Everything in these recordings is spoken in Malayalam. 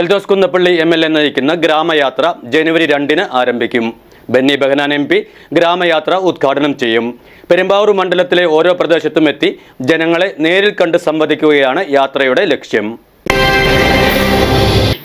Eldhose Kunnappilly M L A നയിക്കുന്ന ഗ്രാമയാത്ര ജനുവരി രണ്ടിന് ആരംഭിക്കും. ബെന്നി ബെഹനാൻ എം പി ഗ്രാമയാത്ര ഉദ്ഘാടനം ചെയ്യും. പെരുമ്പാവൂർ മണ്ഡലത്തിലെ ഓരോ പ്രദേശത്തും എത്തി ജനങ്ങളെ നേരിൽ കണ്ട് സംവദിക്കുകയാണ് യാത്രയുടെ ലക്ഷ്യം.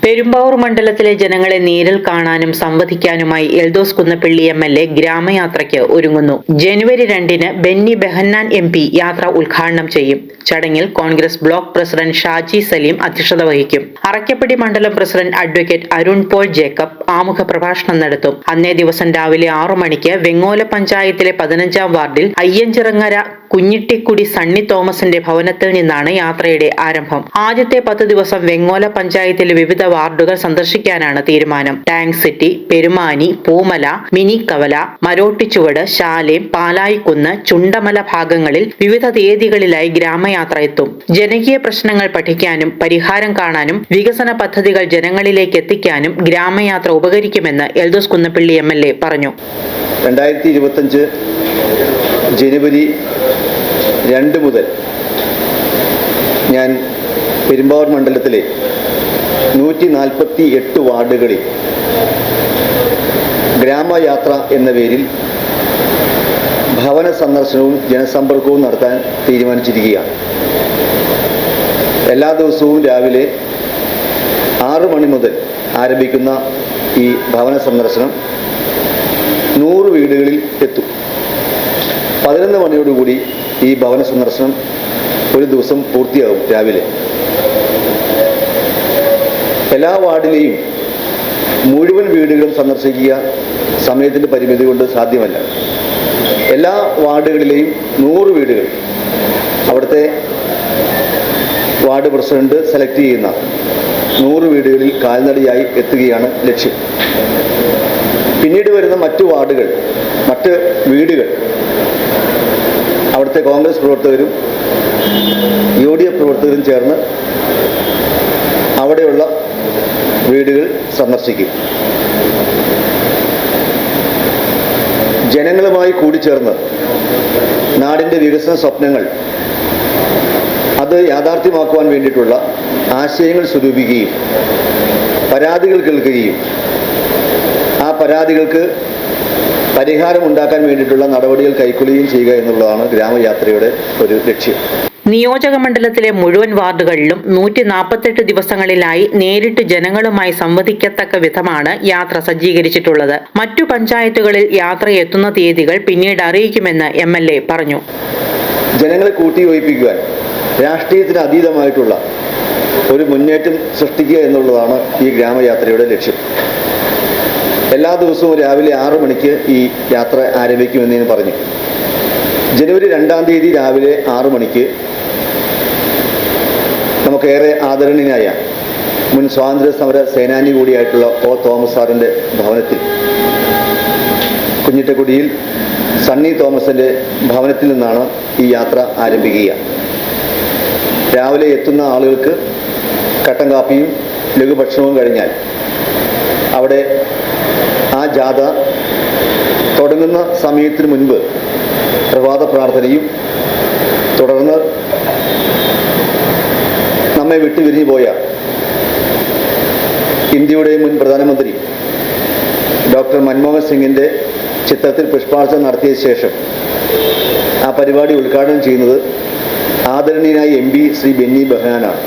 പെരുമ്പാവൂർ മണ്ഡലത്തിലെ ജനങ്ങളെ നേരിൽ കാണാനും സംവദിക്കാനുമായി Eldhose Kunnappilly M L A ഗ്രാമയാത്രയ്ക്ക് ഒരുങ്ങുന്നു. ജനുവരി രണ്ടിന് ബെന്നി ബെഹന്നാൻ എം പി യാത്ര ഉദ്ഘാടനം ചെയ്യും. ചടങ്ങിൽ കോൺഗ്രസ് ബ്ലോക്ക് പ്രസിഡന്റ് ഷാജി സലീം അധ്യക്ഷത വഹിക്കും. അറക്കപ്പടി മണ്ഡലം president advocate Arun Paul Jacob ആമുഖ പ്രഭാഷണം നടത്തും. അന്നേ ദിവസം രാവിലെ ആറു മണിക്ക് വെങ്ങോല പഞ്ചായത്തിലെ പതിനഞ്ചാം വാർഡിൽ അയ്യഞ്ചിറങ്ങര കുഞ്ഞിട്ടിക്കുടി സണ്ണി തോമസിന്റെ ഭവനത്തിൽ നിന്നാണ് യാത്രയുടെ ആരംഭം. ആദ്യത്തെ പത്ത് ദിവസം വെങ്ങോല പഞ്ചായത്തിലെ വിവിധ വാർഡുകൾ സന്ദർശിക്കാനാണ് തീരുമാനം. Tank city Perumani Poomala mini കവല മരോട്ടിച്ചുവട് ശാലേം പാലായിക്കുന്ന് ചുണ്ടമല ഭാഗങ്ങളിൽ വിവിധ തീയതികളിലായി ഗ്രാമയാത്ര എത്തും. ജനകീയ പ്രശ്നങ്ങൾ പഠിക്കാനും പരിഹാരം കാണാനും വികസന പദ്ധതികൾ ജനങ്ങളിലേക്ക് എത്തിക്കാനും ഗ്രാമയാത്ര ഉപകരിക്കുമെന്ന് Eldhose Kunnappilly M L A പറഞ്ഞു. രണ്ടായിരത്തി ഇരുപത്തഞ്ച് ജനുവരി രണ്ട് മുതൽ ഞാൻ പെരുമ്പാവൂർ മണ്ഡലത്തിലെ നൂറ്റി നാൽപ്പത്തി എട്ട് വാർഡുകളിൽ ഗ്രാമയാത്ര എന്ന പേരിൽ ഭവന സന്ദർശനവും ജനസമ്പർക്കവും നടത്താൻ തീരുമാനിച്ചിരിക്കുകയാണ്. എല്ലാ ദിവസവും രാവിലെ ആറു മണി മുതൽ ആരംഭിക്കുന്ന ഈ ഭവന സന്ദർശനം നൂറ് വീടുകളിൽ എത്തും. പതിനൊന്ന് മണിയോടുകൂടി ഈ ഭവന സന്ദർശനം ഒരു ദിവസം പൂർത്തിയാകും രാവിലെ. എല്ലാ വാർഡിലെയും മുഴുവൻ വീടുകളും സന്ദർശിക്കുക സമയത്തിന്റെ പരിമിതി കൊണ്ട് സാധ്യമല്ല. എല്ലാ വാർഡുകളിലെയും നൂറ് വീടുകൾ അവിടുത്തെ വാർഡ് പ്രസിഡന്റ് സെലക്ട് ചെയ്യുന്ന നൂറ് വീടുകളിൽ കാൽനടയായി എത്തുകയാണ് ലക്ഷ്യം. പിന്നീട് വരുന്ന മറ്റു വാർഡുകൾ മറ്റ് വീടുകൾ അവിടുത്തെ കോൺഗ്രസ് പ്രവർത്തകരും യു ഡി എഫ് പ്രവർത്തകരും ചേർന്ന് അവിടെയുള്ള വീടുകൾ സന്ദർശിക്കും. ജനങ്ങളുമായി കൂടിച്ചേർന്ന് നാടിന്റെ വികസന സ്വപ്നങ്ങൾ അത് യാഥാർത്ഥ്യമാക്കുവാൻ വേണ്ടിയിട്ടുള്ള ആശയങ്ങൾ സ്വരൂപിക്കുകയും പരാതികൾ കേൾക്കുകയും ആ പരാതികൾക്ക് പരിഹാരം ഉണ്ടാക്കാൻ വേണ്ടിയിട്ടുള്ള നടപടികൾ കൈക്കൊള്ളുകയും ചെയ്യുക എന്നുള്ളതാണ് ഗ്രാമയാത്രയുടെ ഒരു ലക്ഷ്യം. നിയോജക മണ്ഡലത്തിലെ മുഴുവൻ വാർഡുകളിലും നൂറ്റി നാൽപ്പത്തെട്ട് ദിവസങ്ങളിലായി നേരിട്ട് ജനങ്ങളുമായി സംവദിക്കത്തക്ക വിധമാണ് യാത്ര സജ്ജീകരിച്ചിട്ടുള്ളത്. മറ്റു പഞ്ചായത്തുകളിൽ യാത്ര എത്തുന്ന തീയതികൾ പിന്നീട് അറിയിക്കുമെന്ന് എം എൽ എ പറഞ്ഞു. ജനങ്ങളെ കൂട്ടിയോജിപ്പിക്കുവാൻ രാഷ്ട്രീയത്തിന് അതീതമായിട്ടുള്ള ഒരു മുന്നേറ്റം സൃഷ്ടിക്കുക എന്നുള്ളതാണ് ഈ ഗ്രാമയാത്രയുടെ ലക്ഷ്യം. എല്ലാ ദിവസവും രാവിലെ ആറു മണിക്ക് ഈ യാത്ര ആരംഭിക്കുമെന്ന് പറഞ്ഞു. ജനുവരി രണ്ടാം തീയതി രാവിലെ ആറു മണിക്ക് നമുക്കേറെ ആദരണീയനായ മുൻ സ്വാതന്ത്ര്യ സമര സേനാനി കൂടിയായിട്ടുള്ള ഒ തോമസ് സാറിന്റെ ഭവനത്തിൽ കുഞ്ഞിറ്റക്കുടിയിൽ സണ്ണി തോമസിന്റെ ഭവനത്തിൽ നിന്നാണ് ഈ യാത്ര ആരംഭിക്കുക. രാവിലെ എത്തുന്ന ആളുകൾക്ക് കട്ടൻ കാപ്പിയും ലഘുഭക്ഷണവും കഴിഞ്ഞാൽ അവിടെ ജാഥ തുടങ്ങുന്ന സമയത്തിന് മുൻപ് പ്രഭാത പ്രാർത്ഥനയും തുടർന്ന് നമ്മെ വിട്ടുപിരിഞ്ഞു പോയ ഇന്ത്യയുടെ മുൻ പ്രധാനമന്ത്രി ഡോക്ടർ മൻമോഹൻ സിംഗിന്റെ ചിത്രത്തിൽ പുഷ്പാർച്ചന നടത്തിയ ശേഷം ആ പരിപാടി ഉദ്ഘാടനം ചെയ്യുന്നത് ആദരണീയനായ എം പി ശ്രീ ബെന്നി ബെഹനാനാണ്.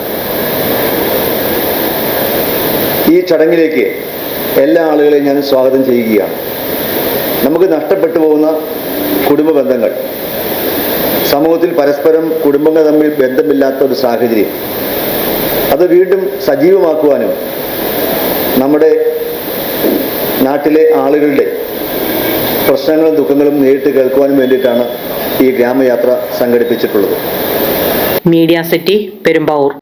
ഈ ചടങ്ങിലേക്ക് എല്ലാ ആളുകളെയും ഞാൻ സ്വാഗതം ചെയ്യുകയാണ്. നമുക്ക് നഷ്ടപ്പെട്ടു പോകുന്ന കുടുംബ ബന്ധങ്ങൾ. സമൂഹത്തിൽ പരസ്പരം കുടുംബങ്ങൾ തമ്മിൽ ബന്ധമില്ലാത്ത ഒരു സാഹചര്യം. അത് വീണ്ടും സജീവമാക്കുവാനും നമ്മുടെ നാട്ടിലെ ആളുകളുടെ പ്രശ്നങ്ങളും ദുഃഖങ്ങളും നേരിട്ട് കേൾക്കുവാനും വേണ്ടിയിട്ടാണ് ഈ ഗ്രാമയാത്ര സംഘടിപ്പിച്ചിട്ടുള്ളത്. Media city Perumbavoor.